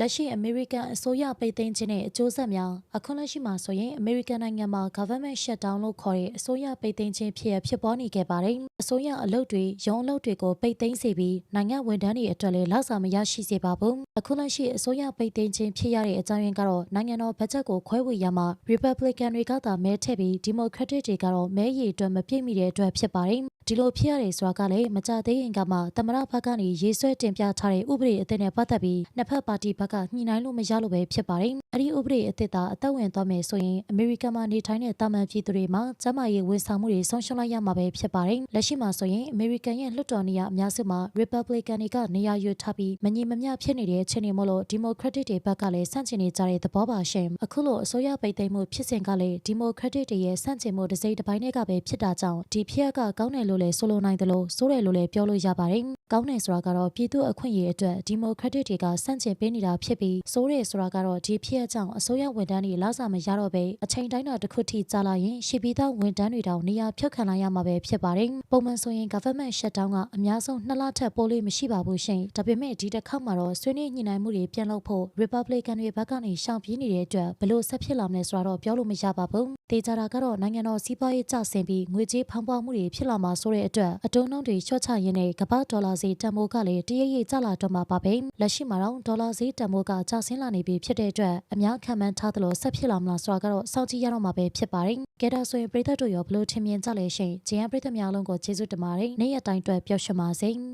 လက်ရှိအမေရိကန်အစိုးရပိတ်သိမ်းခြင်းနဲ့အကျိုးဆက်များအခုလက်ရှိမှာဆိုရင်အမေရိကန်နိုင်ငံမှာ government shutdown လို့ခေါ်တဲ့အစိုးရပိတ်သိမ်းခြင်းဖြစ်ရဖြစ်ပေါ်နေခဲ့ပါတယ်။အစိုးရအလုပ်တွေရုံးအလုပ်တွေကိုပိတ်သိမ်းစေပြီးနိုင်ငံဝန်ထမ်းတွေအတွက်လည်းလောက်စာမရရှိစေပါဘူး။အခုလက်ရှိအစိုးရပိတ်သိမ်းခြင်းဖြစ်ရတဲ့အကြောင်းရင်းကတော့နိုင်ငံတော်ဘတ်ဂျက်ကိုခွဲဝေရမှာ Republican တွေကသာမဲထည့်ပြီး Democratic တွေကတော့မဲရည်အတွက်မပြည့်မီတဲ့အတွက်ဖြစ်ပါတယ်။ ဒီလိုဖြစ်ရတယ်ဆိုတာကလည်းမကြသေးရင်ကမှသမရဘက်ကနေရေးဆွဲတင်ပြထားတဲ့ဥပဒေအသစ်နဲ့ပတ်သက်ပြီးနှစ်ဖက်ပါတီဘက်ကညှိနှိုင်းလို့မရလို့ပဲဖြစ်ပါတယ်။အဲ့ဒီဥပဒေအသစ်သာအသက်ဝင်သွားမယ်ဆိုရင်အမေရိကန်မှာနေထိုင်တဲ့တာမန်ပြည်သူတွေမှာကျန်းမာရေးဝန်ဆောင်မှုတွေဆုံးရှုံးလိုက်ရမှာပဲဖြစ်ပါတယ်။လက်ရှိမှာဆိုရင်အမေရိကန်ရဲ့လွှတ်တော်နေရာအများစုမှာ Republican တွေကနေရာယူထားပြီးမညီမမျှဖြစ်နေတဲ့အခြေအနေမို့လို့ Democratic တွေဘက်ကလည်းဆန့်ကျင်နေကြတဲ့သဘောပါရှင်။အခုလိုအစိုးရပိတ်သိမ်းမှုဖြစ်စဉ်ကလည်း Democratic တွေရဲ့ဆန့်ကျင်မှုတစ်စိတ်တစ်ပိုင်းနဲ့ကပဲဖြစ်တာကြောင့်ဒီဖြစ်ရကကောင်းတယ်လို့လည်းဆိုလိုနိုင်တယ်လို့ဆိုးတယ်လို့လည်းပြောလို့ရပါတယ်။ကောင်းတယ်ဆိုတာကတော့ပြည်သူအခွင့်အရေးအတွက် Democratic တွေကဆန့်ကျင်ပေးနေတာဖြစ်ပြီးဆိုးတယ်ဆိုတာကတော့ဒီဖြစ်ရကြောင့်အစိုးရဝန်ထမ်းတွေလောက်စာမရတော့ပဲအချိန်တိုင်းတာတစ်ခုထိကြာလာရင်ရှီပီသားဝန်ထမ်းတွေတောင်နေရာဖြုတ်ခံလိုက်ရမှာပဲဖြစ်ပါတယ်။ပုံမှန်ဆိုရင် government shutdown ကအများဆုံးနှစ်လထက်ပိုလို့မရှိပါဘူးရှင်။ဒါပေမဲ့ဒီတစ်ခါမှာတော့ဆွေးနွေးညှိနှိုင်းမှုတွေပြန်လုပ်ဖို့ Republican တွေဘက်ကနေရှောင်ပြေးနေတဲ့အတွက်ဘလို့ဆက်ဖြစ်လာမလဲဆိုတာတော့ပြောလို့မရပါဘူး။တေချာတာကတော့နိုင်ငံတော်စီးပွားရေးကျဆင်းပြီးငွေကြေးဖောင်းပွားမှုတွေဖြစ်လာမှာဆိုတဲ့အတွက်အတုံးနှုန်းတွေလျှော့ချရင်းနဲ့ကမ္ဘာဒေါ်လာဈေးတန်ဖိုးကလည်းတရရိပ်ကျလာတော့မှာပါပဲ။လက်ရှိမှာတော့ဒေါ်လာဈေးတန်ဖိုးကကျဆင်းလာနေပြီဖြစ်တဲ့အတွက်အများခံမှန်းထားသလိုဆက်ဖြစ်လာမလားဆိုတာကတော့စောင့်ကြည့်ရတော့မှာပဲဖြစ်ပါတယ်။ကဲဒါဆိုရင်ပြည်သက်တို့ရောဘလို့ထင်မြင်ကြလဲရှင်။ဂျင်းပရိသတ်များလုံးကိုကျေးဇူးတင်ပါတယ်။နေ့ရက်တိုင်းအတွက်ပျော်ရွှင်ပါစေ။